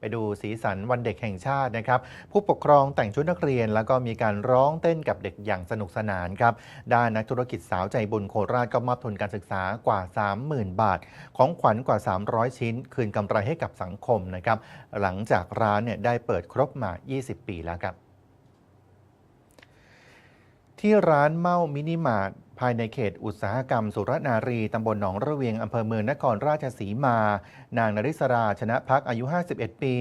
ไปดูสีสันวันเด็กแห่งชาตินะครับ ผู้ปกครองแต่งชุดนักเรียน แล้วก็มีการร้องเต้นกับเด็กอย่างสนุกสนานครับ ด้านนักธุรกิจสาวใจบุญโคราชก็มอบทุนการศึกษากว่า 30,000 บาท ของขวัญกว่า 300 ชิ้น คืนกำไรให้กับสังคมนะครับ หลังจากร้านเนี่ยได้เปิดครบมา 20 ปีแล้วครับ ที่ร้านเมามินิมาร์ท ภายในเขตอุตสาหกรรมสุรนารี ตำบลหนองระเวียง อำเภอเมืองนครราชสีมา นางนริศราชนะพักอายุ 51 ปี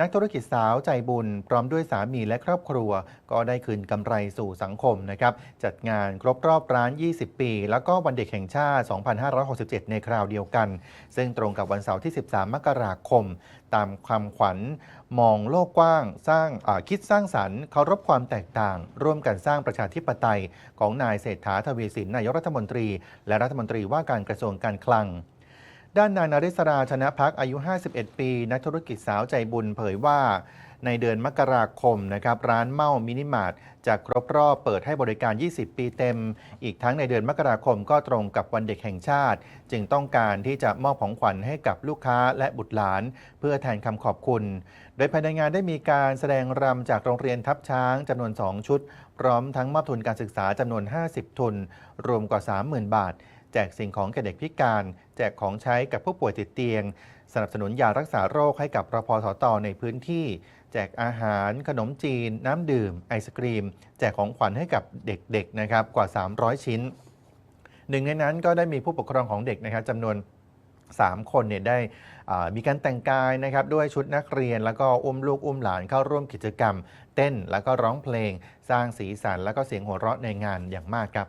นักธุรกิจสาวใจบุญ พร้อมด้วยสามีและครอบครัว ก็ได้คืนกำไรสู่สังคมนะครับ จัดงานครบรอบร้าน 20 ปี แล้วก็วันเด็กแห่งชาติ 2567 ในคราวเดียวกัน ซึ่งตรงกับวันเสาร์ที่ 13 มกราคม ตามคำขวัญ มองโลกกว้าง สร้างคิดสร้างสรรค์เคารพความแตกต่าง ร่วมกันสร้างประชาธิปไตยของนายเศรษฐาทวีสินนายกรัฐมนตรี และรัฐมนตรีว่าการกระทรวงการคลัง ด้านนางนาริศราชนะพักอายุ 51 ปี นักธุรกิจสาวใจบุญเผยว่า ในเดือนมกราคมนะครับร้านเมามินิมาร์ทจะครบรอบเปิดให้บริการ 20 ปีเต็ม อีกทั้งในเดือนมกราคมก็ตรงกับวันเด็กแห่งชาติ จึงต้องการที่จะมอบของขวัญให้กับลูกค้าและบุตรหลาน เพื่อแทนคำขอบคุณ โดยภายในงานได้มีการแสดงรำจากโรงเรียนทับช้างจำนวน 2 ชุด พร้อมทั้งมอบทุนการศึกษาจำนวน 50 ทุน รวมกว่า 30,000 บาท แจกสิ่งของแก่เด็กพิการ แจกของใช้กับผู้ป่วยติดเตียง สนับสนุนยารักษาโรคให้กับรพสตในพื้นที่ แจกอาหาร ขนมจีน น้ำดื่ม ไอศกรีม แจกของขวัญให้กับเด็กๆนะครับกว่า 300 ชิ้น หนึ่งในนั้นก็ได้มีผู้ปกครองของเด็กนะครับจำนวน3 คนเนี่ยได้มีการแต่งกายนะครับด้วยชุดนักเรียน แล้วก็อุ้มลูกอุ้มหลานเข้าร่วมกิจกรรม เต้นแล้วก็ร้องเพลง สร้างสีสัน แล้วก็เสียงหัวเราะในงานอย่างมากครับ